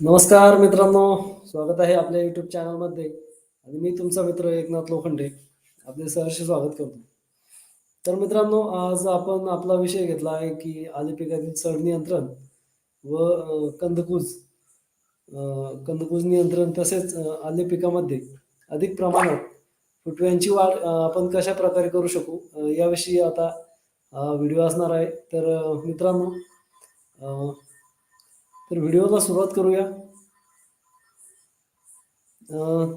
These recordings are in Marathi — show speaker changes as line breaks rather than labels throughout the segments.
नमस्कार मित्रांनो स्वागत आहे आपल्या युट्यूब चॅनलमध्ये आणि मी तुमचा मित्र एकनाथ लोखंडे. आपले सहर्ष स्वागत करतो. तर मित्रांनो आज आपण आपला विषय घेतला आहे की आली पिकातील चढ नियंत्रण व कंदकूज कंदकुज नियंत्रण तसेच अ, आले पिकामध्ये अधिक प्रमाणात फुटव्यांची वाढ आपण कशा प्रकारे करू शकू याविषयी आता व्हिडिओ असणार आहे. तर मित्रांनो तर व्हिडिओला सुरुवात करूया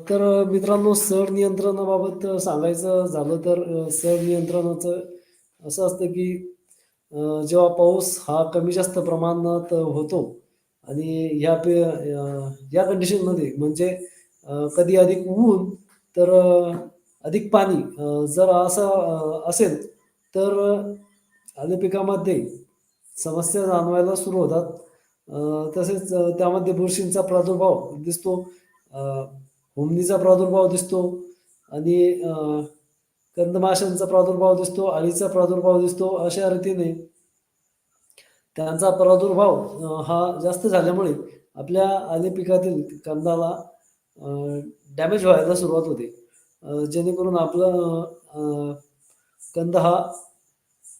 तर मित्रांनो सड नियंत्रणाबाबत सांगायचं झालं तर सड नियंत्रणाचं असं असतं की जेव्हा पाऊस हा कमी जास्त प्रमाणात होतो आणि ह्या पे या कंडिशनमध्ये म्हणजे कधी अधिक ऊन तर अधिक पाणी जर असं असेल तर आले पिकामध्ये समस्या जाणवायला सुरू होतात. तसेच त्यामध्ये बुरशींचा प्रादुर्भाव दिसतो. अ, हुमणीचा प्रादुर्भाव दिसतो आणि कंदमाशांचा प्रादुर्भाव दिसतो, अळीचा प्रादुर्भाव दिसतो. अशा रीतीने त्यांचा प्रादुर्भाव हा जास्त झाल्यामुळे आपल्या आले पिकातील कंदाला डॅमेज व्हायला सुरुवात होते. जेणेकरून आपलं कंद हा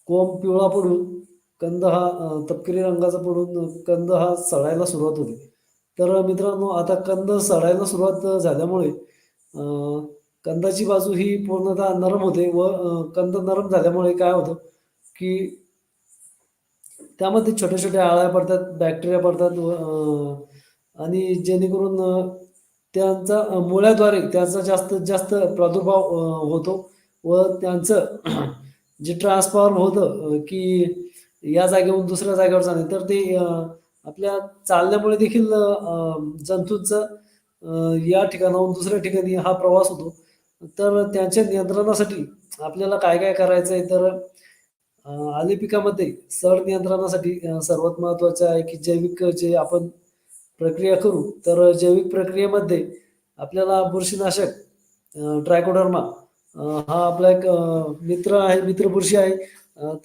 कोंब पिवळा पडून कंद हा तपकिरी रंगाचा पडून कंद हा सडायला सुरुवात होते. तर मित्रांनो आता कंद सडायला सुरुवात झाल्यामुळे कंदाची बाजू ही पूर्णतः नरम होते व कंद नरम झाल्यामुळे काय होतं, की त्यामध्ये छोट्या-छोट्या अळ्या पडतात, बॅक्टेरिया पडतात व आणि जेणेकरून त्यांचा मुळ्याद्वारे त्याचा जास्तीत जास्त प्रादुर्भाव होतो व त्यांचं जे ट्रान्सफॉर्म होतं की या जागेवरून दुसऱ्या जागेवर जाणे, तर ते आपल्या चालण्यामुळे देखील जंतूंचं या ठिकाणाहून दुसऱ्या ठिकाणी हा प्रवास होतो. तर त्यांच्या नियंत्रणासाठी आपल्याला काय-काय करायचं आहे, तर अ, आले पिकामध्ये सड नियंत्रणासाठी सर्वात महत्त्वाचं आहे, की जैविक जे आपण प्रक्रिया करू. तर जैविक प्रक्रियेमध्ये आपल्याला बुरशीनाशक ड्रायकोडर्मा ट्रायकोडर्मा हा आपला एक मित्र आहे, मित्र बुरशी आहे.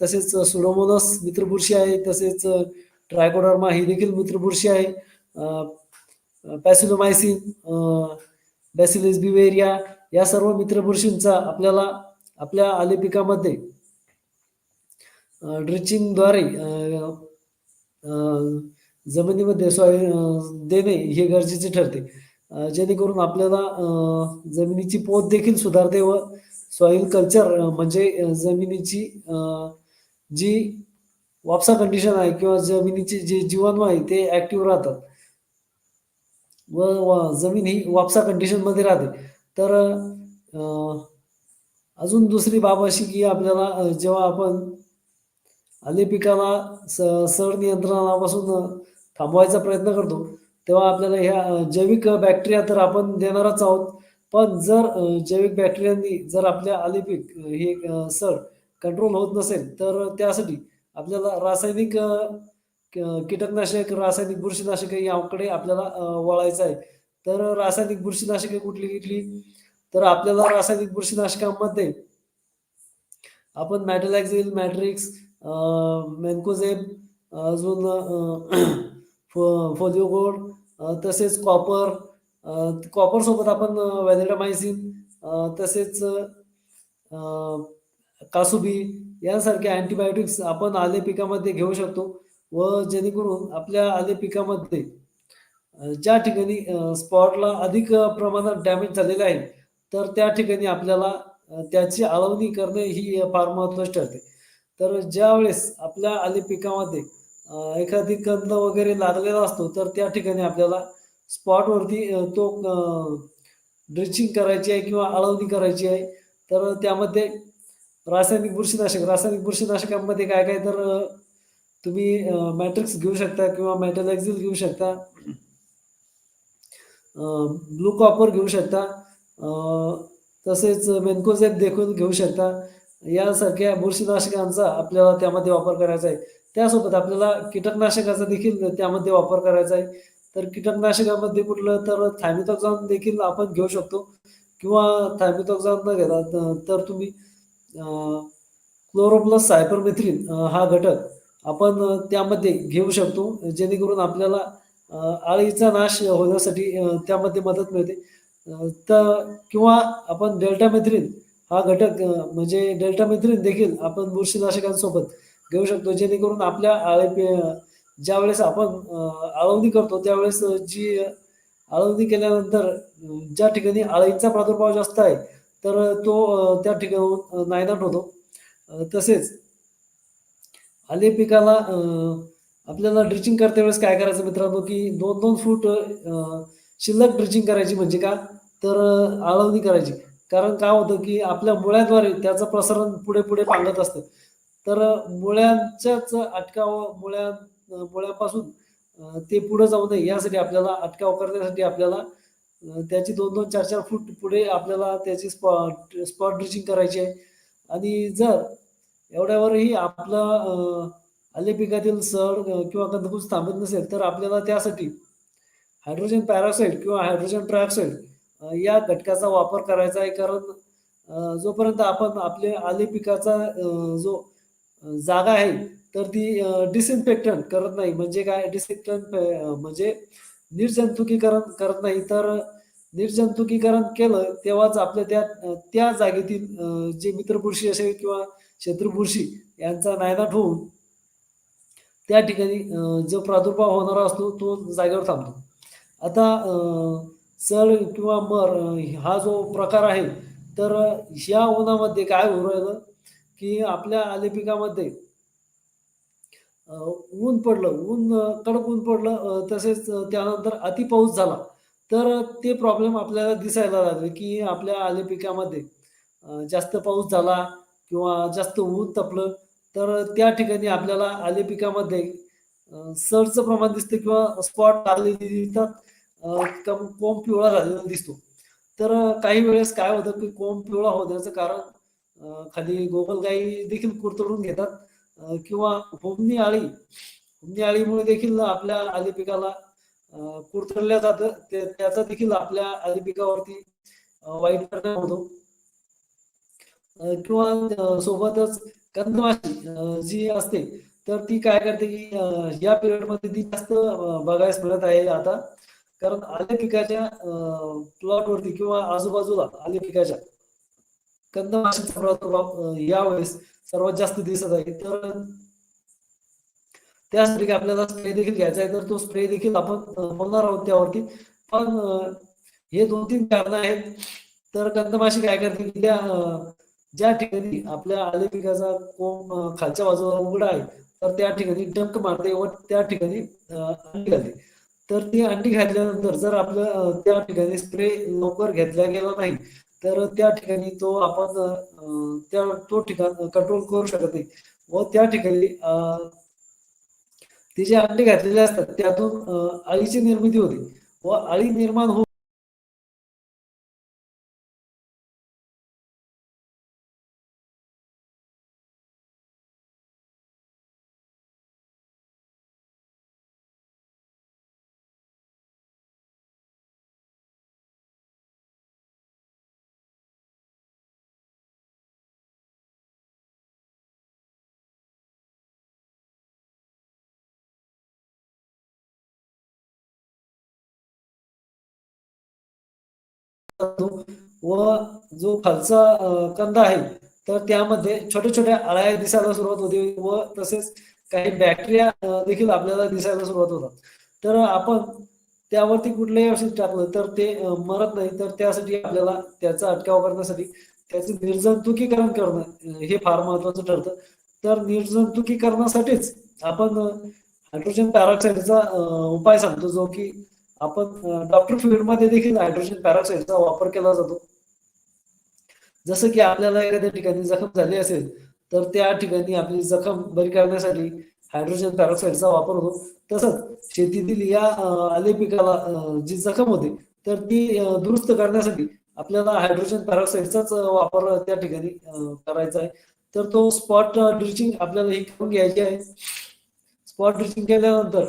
तसेच सुडोमोनस मित्रबुरशी आहे. तसेच ट्रायकोडर्मा ही देखील मित्रबुरशी आहे. पॅसिलोमायसिन, बॅसिलिस बिवेरिया या सर्व मित्रबुरशींचा आपल्याला आपल्या आलेपिकामध्ये ड्रिचिंगद्वारे जमिनीमध्ये सॉय देणे हे गरजेचे ठरते. जेणेकरून आपल्याला जमिनीची पोत देखील सुधारते व सॉइल कल्चर म्हणजे जमिनीची जी वापसा कंडिशन आहे किंवा जमिनीची जी जीवाणू आहे ते ॲक्टिव्ह राहतात व जमीन ही वापसा कंडिशनमध्ये राहते. तर अजून दुसरी बाब अशी की आपल्याला जेव्हा आपण आले पिकाला स नियंत्रणापासून थांबवायचा प्रयत्न करतो, तेव्हा आपल्याला ह्या जैविक बॅक्टेरिया तर आपण देणारच आहोत. पण जर जैविक बॅक्टेरियांनी जर आपल्या आले हे सर कंट्रोल होत नसेल, तर त्यासाठी आपल्याला रासायनिक कीटकनाशक, रासायनिक बुरशीनाशके याकडे आपल्याला वळायचं आहे. तर रासायनिक बुरशीनाशके कुठली-कुठली? तर आपल्याला रासायनिक बुरशीनाशकांमध्ये आपण मॅटलॅक्झिल मॅट्रिक्स, अ, मॅन्कोझेब अजून अ, फोलिओगोड तसेच कॉपर कॉपर कॉपरसोबत आपण अ, तसेच कासुबी यासारखे अँटीबायोटिक्स आपण आले पिकामध्ये घेऊ शकतो व जेणेकरून आपल्या आले पिकामध्ये ज्या ठिकाणी स्पॉटला अधिक प्रमाणात डॅमेज झालेले आहे, तर त्या ठिकाणी आपल्याला त्याची आळवणी करणे ही फार महत्त्वाची ठरते. तर ज्यावेळेस आपल्या आले पिकामध्ये एखादी कंद वगैरे लागलेला असतो, तर त्या ठिकाणी आपल्याला स्पॉटवरती तो ड्रेचिंग ड्रिचिंग करायची आहे किंवा अळवणी करायची आहे. तर त्यामध्ये रासायनिक बुरशीनाशक, रासायनिक बुरशीनाशकांमध्ये काय-काय तर तुम्ही मॅट्रिक्स घेऊ शकता किंवा मेटॅलॅक्झिल घेऊ शकता. ब्लू कॉपर घेऊ शकता. तसेच मेन्कोझेब देखून घेऊ शकता. यासारख्या बुरशीनाशकांचा आपल्याला त्यामध्ये वापर करायचा आहे. त्यासोबत आपल्याला कीटकनाशकाचा देखील त्यामध्ये वापर करायचा आहे. तर कीटकनाशकामध्ये कुठलं तर थायमिथॉक्झाम देखील आपण घेऊ शकतो. किंवा थायमिथॉक्झाम न घेता तर तुम्ही क्लोरोप्लस सायपरमेथ्रिन हा घटक आपण त्यामध्ये घेऊ शकतो. जेणेकरून आपल्याला आळीचा नाश होण्यासाठी त्यामध्ये मदत मिळते. तर किंवा आपण डेल्टामेथ्रिन हा घटक म्हणजे डेल्टामेथ्रिन देखील आपण बुरशीनाशकांसोबत घेऊ शकतो. जेणेकरून आपल्या आळे ज्यावेळेस आपण आळवणी करतो त्यावेळेस जी आळवणी केल्यानंतर ज्या ठिकाणी अळींचा प्रादुर्भाव जास्त आहे तर तो त्या ठिकाणाहून नायनाट होतो. तसेच आले पिकाला आपल्याला ड्रिचिंग करते वेळेस काय करायचं मित्रांनो, की 2-2 फूट शिल्लक ड्रिचिंग करायची म्हणजे का? तर आळवणी करायची. कारण काय होतं, की आपल्या मुळ्याद्वारे त्याचं प्रसारण पुढे-पुढे पांगत असतं. तर मुळ्यांच्याच अटकाव मुळ्या पोळ्यापासून ते पुढे जाऊ नये यासाठी आपल्याला अटकाव करण्यासाठी आपल्याला त्याची 2-2, 4-4 फूट पुढे आपल्याला त्याची स्पॉट स्पॉट ड्रिचिंग करायची आहे. आणि जर एवढ्यावरही आपलं आले पिकातील सड किंवा कंदकुज थांबत नसेल, तर आपल्याला त्यासाठी हायड्रोजन पॅरॉक्साईड किंवा हायड्रोजन ट्रायऑक्साईड या घटकाचा वापर करायचा आहे. कारण जोपर्यंत आपण आपले आले पिकाचा जो जागा आहे, तर ती डिसइन्फेक्टन करत नाही. म्हणजे काय डिसइन्फेक्टंट म्हणजे निर्जंतुकीकरण करत नाही. तर निर्जंतुकीकरण केलं तेव्हाच आपल्या त्या त्या जागेतील जे मित्रपुरुषी असेल किंवा शत्रुपुरुषी यांचा नायनाट होऊन त्या ठिकाणी जो प्रादुर्भाव होणारा असतो तो जागेवर थांबतो. आता चळ किंवा मर हा जो प्रकार आहे, तर ह्या उन्हामध्ये काय होऊ राहिलं, की आपल्या आलिपिकामध्ये ऊन पडलं, ऊन कडक ऊन पडलं तसेच त्यानंतर अति पाऊस झाला. तर ते प्रॉब्लेम आपल्याला दिसायला लागले, की आपल्या आले पिकामध्ये जास्त पाऊस झाला किंवा जास्त ऊन तपलं, तर त्या ठिकाणी आपल्याला आले पिकामध्ये सरचं प्रमाण दिसतं किंवा स्पॉट लागलेली दिसतात. कम कोंब पिवळा झालेला दिसतो. तर काही वेळेस काय होतं, की कोंब पिवळा होण्याचं कारण खाली गोगलगायी देखील कुरतडून घेतात किंवा होमनी अळी, होमनी अळीमुळे देखील आपल्या आली पिकाला कुरतडल्या जातं. त्याचा देखील आपल्या आली पिकावरती वाईट परिणाम होतो. किंवा सोबतच कंदमाशी जी असते, तर ती काय करते, की या या पिरियडमध्ये ती जास्त बघायला मिळत आहे आता. कारण आले पिकाच्या अ, प्लॉटवरती किंवा आजूबाजूला आले पिकाच्या कंदमाशीचा प्रादुर्भाव यावेळेस सर्वात जास्त दिसत आहे. तर त्यासाठी आपल्याला स्प्रे देखील घ्यायचा आहे, तर तो स्प्रे देखील आपण बोलणार आहोत त्यावरती. पण हे 2-3 कारणं आहेत. तर कंदमाशी काय करते, की त्या ज्या ठिकाणी आपल्या आले पिकाचा कोंब खालच्या बाजूला उघडा आहे, तर त्या ठिकाणी डंक मारते व त्या ठिकाणी अंडी घालते. तर ती अंडी घातल्यानंतर जर आपलं त्या ठिकाणी स्प्रे लवकर घेतला गेला नाही, तर त्या ठिकाणी तो आपण त्या तो ठिकाण कंट्रोल करू शकत नाही. व त्या ठिकाणी अ ते जे अंडे घातलेले असतात त्यातून अळीची निर्मिती होते. व अळी निर्माण होऊन व जो खालचा कंद आहे, तर त्यामध्ये छोट्या-छोट्या अळ्या दिसायला सुरुवात होते व तसेच काही बॅक्टेरिया देखील आपल्याला दिसायला सुरुवात होतात. तर आपण त्यावरती कुठलंही औषध टाकलं तर ते मरत नाही. तर त्यासाठी आपल्याला त्याचा अटकाव करण्यासाठी त्याचे निर्जंतुकीकरण करणं हे फार महत्वाचं ठरतं. तर निर्जंतुकीकरणासाठीच आपण हायड्रोजन पॅरॉक्साईडचा उपाय सांगतो जो की आपण डॉक्टर फील्डमध्ये देखील हायड्रोजन पेरॉक्साईडचा वापर केला जातो. जसं की आपल्याला एखाद्या ठिकाणी जखम झाली असेल, तर त्या ठिकाणी आपली जखम बरी करण्यासाठी हायड्रोजन पेरॉक्साईडचा वापर होतो. तसंच शेतीतील या आले पिकाला जी जखम होते, तर ती दुरुस्त करण्यासाठी आपल्याला हायड्रोजन पेरॉक्साईडचाच वापर त्या ठिकाणी करायचा आहे. तर तो स्पॉट ड्रिचिंग आपल्याला ही करून घ्यायची आहे. स्पॉट ड्रिचिंग केल्यानंतर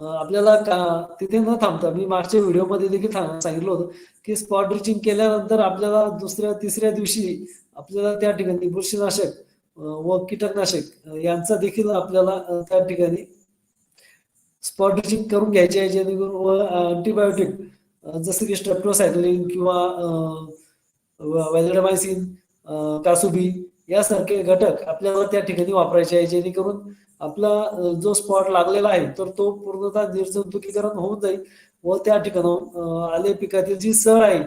आपल्याला का तिथे न थांबता मी मागच्या व्हिडिओमध्ये देखील सांगितलं होतं, की स्पॉट ड्रिचिंग केल्यानंतर आपल्याला दुसऱ्या, तिसऱ्या दिवशी आपल्याला त्या ठिकाणी बुरशीनाशक व कीटकनाशक यांचा देखील आपल्याला त्या ठिकाणी स्पॉट ड्रिचिंग करून घ्यायची आहे जेणेकरून व अँटीबायोटिक जसं की स्ट्रेप्टोसायक्लिन किंवा वेलडमायसिन कासुबी यासारखे घटक आपल्याला त्या ठिकाणी वापरायचे आहे जेणेकरून आपला जो स्पॉट लागलेला आहे तर तो पूर्णतः निर्जंतुकीकरण होऊन जाईल व त्या ठिकाणाहून आले पिकातील जी सर आहे